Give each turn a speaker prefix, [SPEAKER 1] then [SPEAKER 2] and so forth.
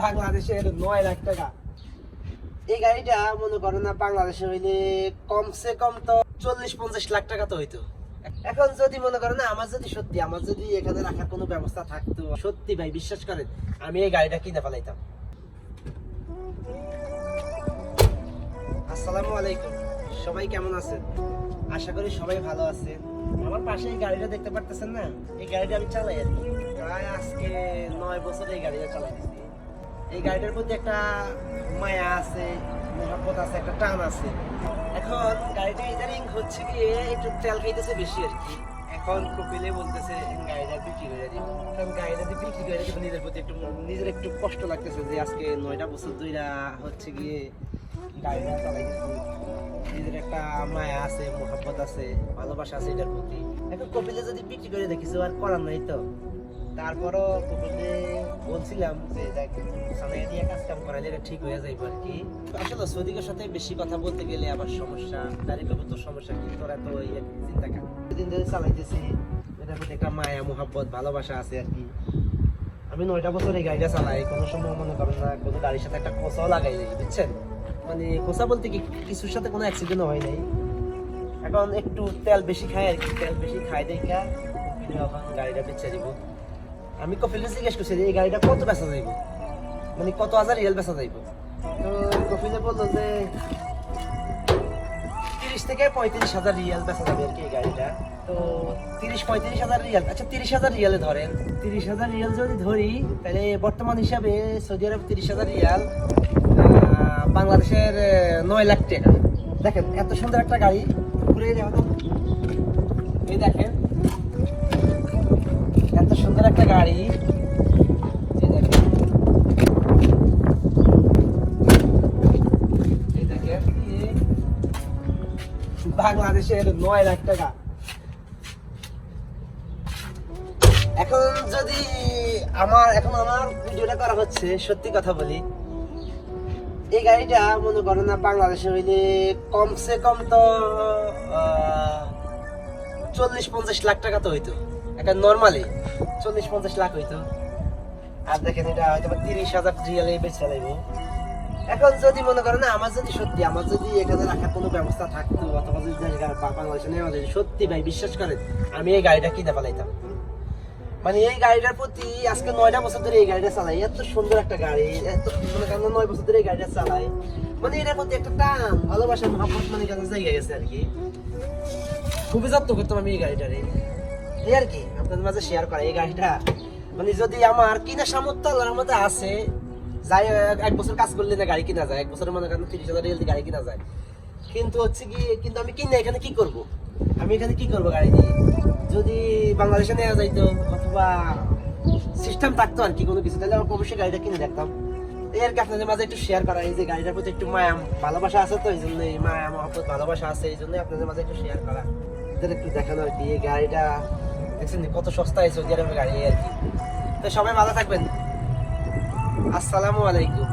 [SPEAKER 1] বাংলাদেশের নয় লাখ টাকা। এই গাড়িটা মনে করো না বাংলাদেশে হইলে কমসে কম তো চল্লিশ পঞ্চাশ লাখ টাকা তো হইতো। এখন যদি মনে করো না, আমার যদি সত্যি, আমার যদি এখানে রাখার কোনো ব্যবস্থা থাকতো, সত্যি ভাই, বিশ্বাস করেন, আমি এই গাড়িটা কিনে ফেলাইতাম। আসসালামু আলাইকুম। সবাই কেমন আছেন? আশা করি সবাই ভালো আছেন। আমার পাশে এই গাড়িটা দেখতে পারতেছেন না? এই গাড়িটা আমি চালাই আর কি। প্রায় আজকে নয় বছর এই গাড়িটা চালাইতেছি। এই গাড়িটার প্রতি একটা মায়া আছে, মহাব্বত আছে, একটা টান আছে। এখন গাড়িটা ইদানিং হচ্ছে কি একটু তেল খাইতেছে বেশি আর কি। এখন কপিলে বলতেছে গাড়িটা বিক্রি করে দিব। কারণ গাড়িটা যদি বিক্রি করে দিব, নিজের প্রতি একটু নিজের একটু কষ্ট লাগতেছে যে আজকে নয়টা বছর ধইরা হচ্ছে গিয়ে গাড়িটা চালাইতেছি নিজের একটা মায়া আছে, মোহাব্বত আছে, ভালোবাসা আছে এটার প্রতি। এখন কপিলে যদি বিক্রি করে দেখিস আর করার নাই তো। তারপরও কপিলে বলছিলাম যে সানাই দিয়ে কাজ কাম করাইলে এটা ঠিক হয়ে যাইব আর কি। আসলে সৌদিকের সাথে বেশি কথা বলতে গেলে আবার সমস্যা দাঁড়িয়ে তোর সমস্যা কি তোরা তো আর চিন্তা কর? দিন ধরে চালাইতেছি, এটার প্রতি একটা মায়া, মোহাব্বত, ভালোবাসা আছে আর কি। আমি নয়টা বছর এই গাড়িটা চালাই, কোনো সময় মনে করেন না, কোনো গাড়ির সাথে একটা খোঁচাও লাগাই নাই, বুঝছেন? মানে খোঁচা বলতে কি, কিছুর সাথে কোনো অ্যাক্সিডেন্ট হয় নাই। এখন একটু তেল বেশি খাই আর কি, তেল বেশি খাই দেখা গাড়িটা বেচে দিব। আমি কপিলে জিজ্ঞেস করছি এই গাড়িটা কত বেচা যাইব? মানে কত হাজার রিয়েল বেচা যাইব? তো কপিলে বলল যে তিরিশ থেকে পঁয়ত্রিশ হাজার রিয়াল বেচা যাবে আর কি এই গাড়িটা। তো তিরিশ, পঁয়ত্রিশ হাজার রিয়াল আচ্ছা তিরিশ হাজার রিয়ালে ধরেন। তিরিশ হাজার রিয়াল যদি ধরি, তাহলে বর্তমান হিসাবে সৌদি আরব তিরিশ হাজার রিয়াল বাংলাদেশের নয় লাখ টাকা। দেখেন, এত সুন্দর একটা গাড়ি। ঘুরে দেখো তো। এই দেখেন গাড়ি। বাংলাদেশের নয় লাখ টাকা। এখন যদি আমার এখন আমার ভিডিওটা করা হচ্ছে, সত্যি কথা বলি। এই গাড়িটা মনে করো না বাংলাদেশে হইলে কমসে কম তো চল্লিশ পঞ্চাশ লাখ টাকা তো হইতো। একটা নর্মালি চল্লিশ পঞ্চাশ লাখ হইতো। আর দেখেন এটা হয়তো তিরিশ হাজার রিয়ালে বেছে লাগবো এখন যদি মনে করো না, আমার যদি সত্যি, আমার যদি এখানে রাখার কোনো ব্যবস্থা থাকতো, অথবা যদি বাংলাদেশে নেওয়া যায়, সত্যি ভাই, বিশ্বাস করেন, আমি এই গাড়িটা কিনে ফেলাইতাম। মানে এই গাড়িটার প্রতি আজকে নয়টা বছর ধরে এই গাড়িটা চালাই, এত সুন্দর একটা গাড়ি, এত মনে করেন নয় বছর ধরে এই গাড়িটা চালাই। মানে এটার প্রতি একটা টান, ভালোবাসা মহাপত মানে কাছে জায়গা গেছে আর কি। খুবই যত্ন করতাম আমি এই গাড়িটারে। এই আর কি আপনাদের মাঝে শেয়ার করা এই গাড়িটা। মানে যদি আমার কিনা সামর্থ্য আল্লাহর মধ্যে আছে, যাই এক বছর কাজ করলে না গাড়ি কিনা যায়, এক বছরের মনে করেন তিরিশ হাজার রিয়াল গাড়ি কিনা যায়। কিন্তু হচ্ছে কি, কিন্তু আমি কিনে এখানে কি করব? আমি এখানে কি করব গাড়ি দিয়ে যদি বাংলাদেশে নেওয়া যাইতো, অথবা সিস্টেম থাকতো আর কি কোনো কিছু, তাহলে আমি অবশ্যই গাড়িটা কিনে দেখতাম। এই আর কি আপনাদের মাঝে একটু শেয়ার করা, এই যে গাড়িটার প্রতি একটু মায়াম ভালোবাসা আছে তো, এই জন্যই মায়া, মহব্বত, ভালোবাসা আছে, এই জন্যই আপনাদের মাঝে একটু শেয়ার করা। একটু দেখানো আর কি, এই গাড়িটা দেখছেন কত সস্তায় সৌদি আরবের গাড়ি আর কি। তো সবাই ভালো থাকবেন। আসসালামু আলাইকুম।